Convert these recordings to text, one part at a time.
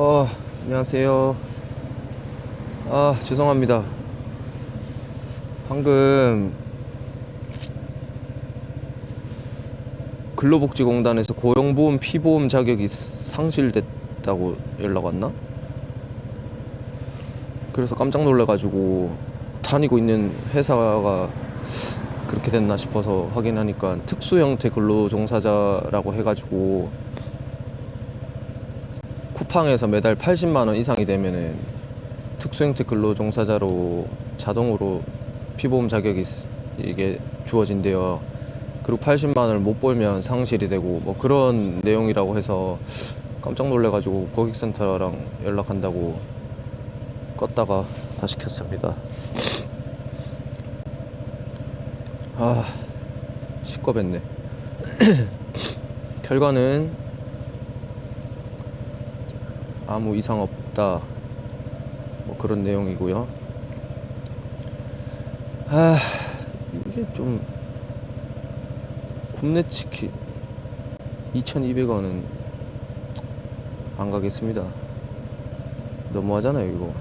어, 안녕하세요. 아, 죄송합니다. 방금 근로복지공단에서 고용보험 피보험 자격이 상실됐다고 연락 왔나? 그래서 깜짝 놀래가지고 다니고 있는 회사가 그렇게 됐나 싶어서 확인하니까 특수 형태 근로 종사자라고 해가지고 쿠팡에서 매달 80만 원 이상이 되면은 특수 형태 근로 종사자로 자동으로 피보험 자격이 있- 이게 주어진대요. 그리고 80만 원을 못 벌면 상실이 되고 뭐 그런 내용이라고 해서 깜짝 놀래가지고 고객센터랑 연락한다고 껐다가 다시 켰습니다. 아, 시꺼했네. 결과는 아무 이상 없다. 뭐 그런 내용이고요. 아, 이게 좀 굽네 치킨 2,200원은 안 가겠습니다. 너무하잖아요, 이거.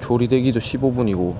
조리되기도 15분이고.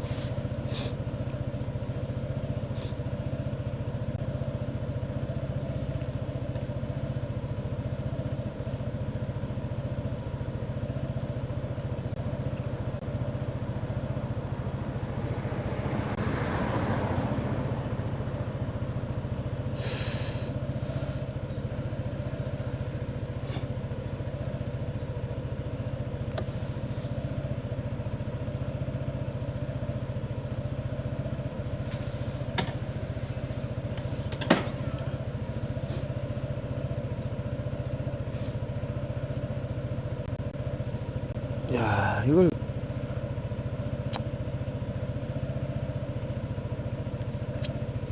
야, 이걸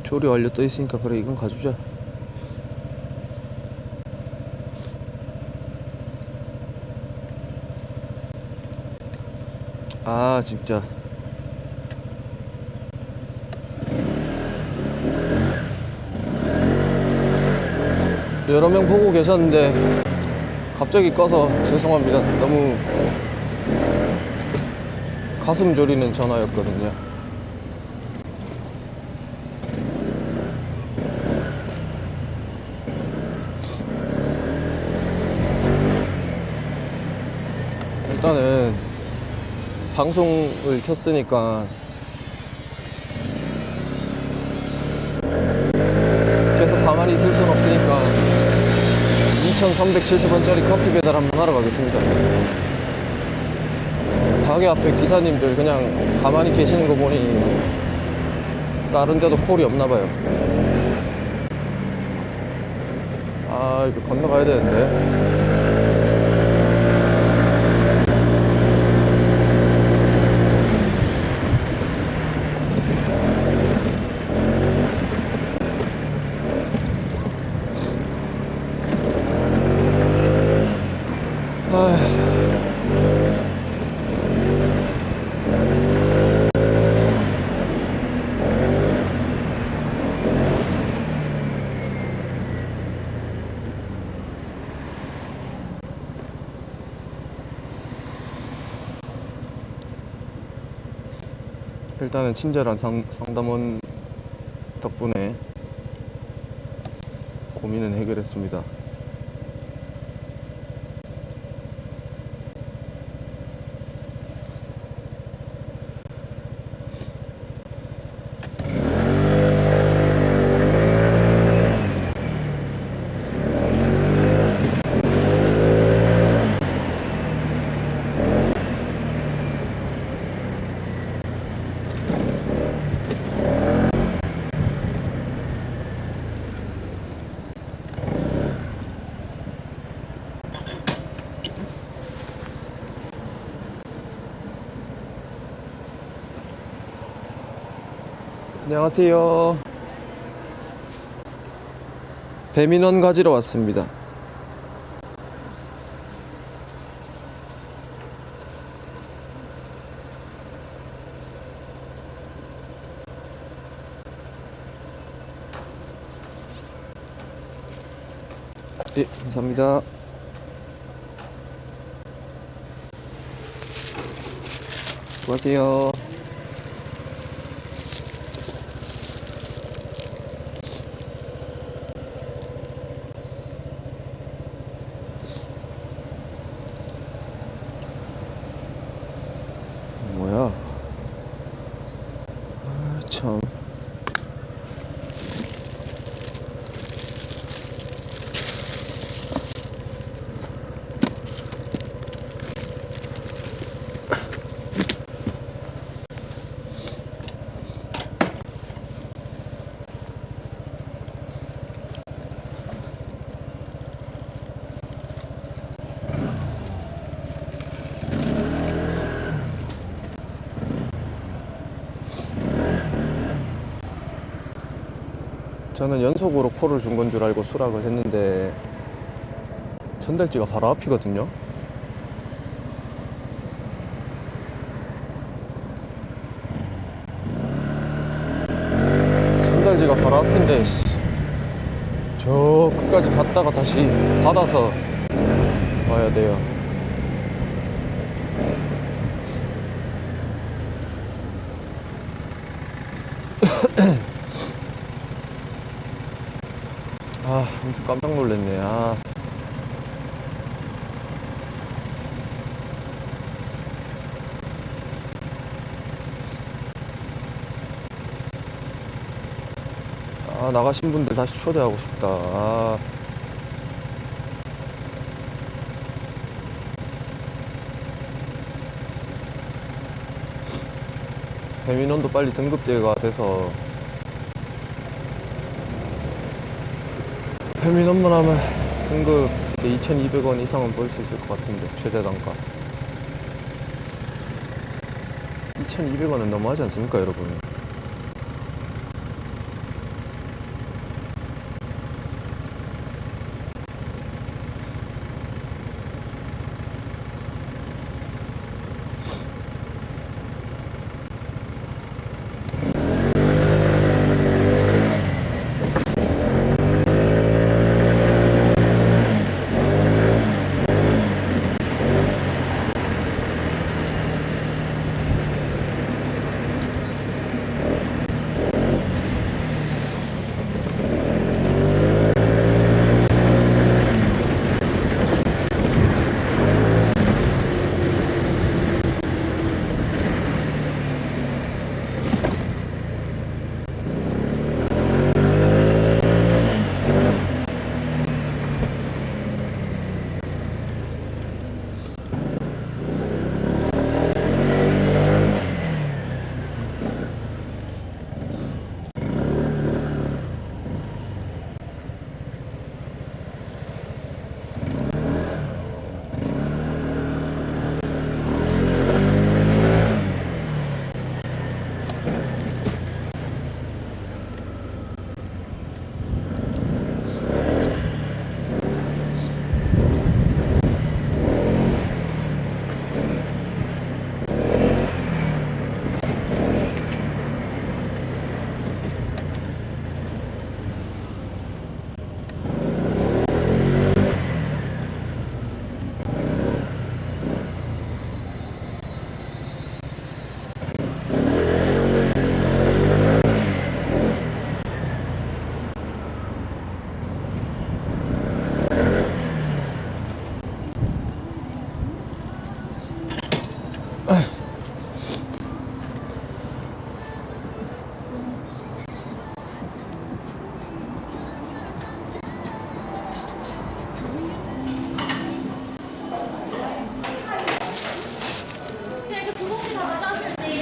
조리 완료 떠 있으니까 그래 이건 가주자. 아, 진짜. 여러 명 보고 계셨는데 갑자기 꺼서 죄송합니다. 너무 가슴 졸이는 전화였거든요. 일단은 방송을 켰으니까 계속 가만히 있을 순 없으니까 2,370원짜리 커피 배달 한번 하러 가겠습니다. 가게 앞에 기사님들 그냥 가만히 계시는 거 보니 다른 데도 콜이 없나 봐요. 아, 이거 건너가야 되는데. 일단은 친절한 상, 상담원 덕분에 고민은 해결했습니다. 안녕하세요. 배민원 가지러 왔습니다. 예, 감사합니다. 안녕하세요. 저는 연속으로 콜을 준 건 줄 알고 수락을 했는데 전달지가 바로 앞이거든요. 전달지가 바로 앞인데 씨. 저 끝까지 갔다가 다시 받아서 와야 돼요. 아, 아무튼 깜짝 놀랐네. 아. 아, 나가신 분들 다시 초대하고 싶다. 아. 배민원도 빨리 등급제가 돼서 배민원만 하면 등급 이제 2,200원 이상은 벌 수 있을 것 같은데 최대 단가. 2,200원은 너무하지 않습니까 여러분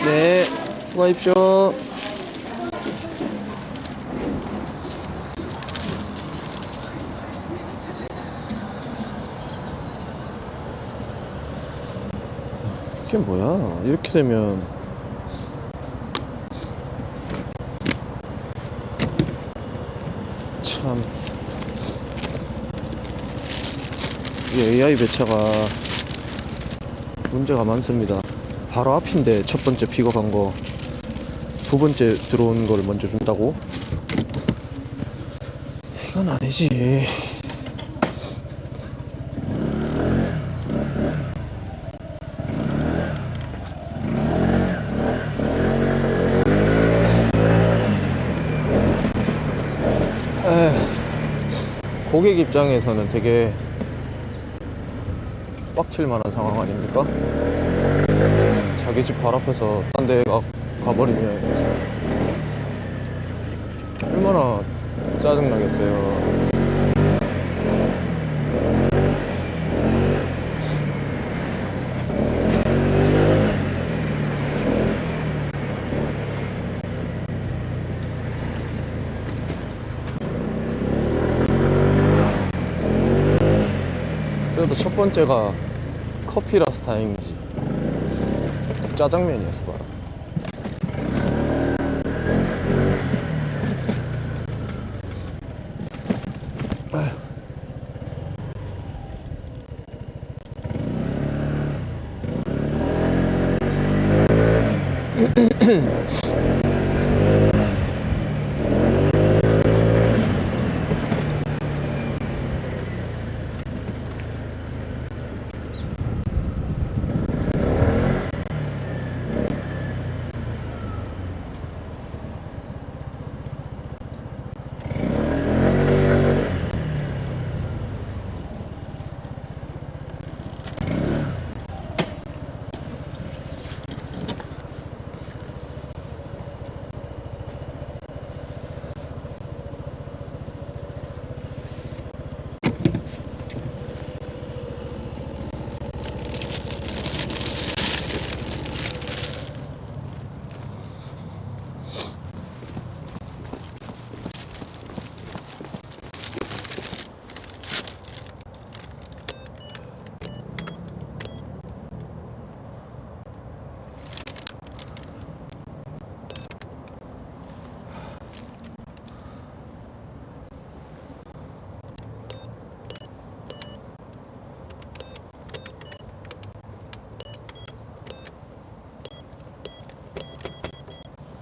네 수고하십시오 이게 뭐야 이렇게 되면 참 이 AI 배차가 문제가 많습니다. 바로 앞인데 첫 번째 픽업한 거, 두 번째 들어온 걸 먼저 준다고? 이건 아니지. 고객 입장에서는 되게 빡칠 만한 상황 아닙니까? 자기 집 발 앞에서 딴 데 가버리면 얼마나 짜증나겠어요. 그래도 첫 번째가 커피라서 다행이지. 짜장면이어서 봐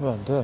왜 안 돼?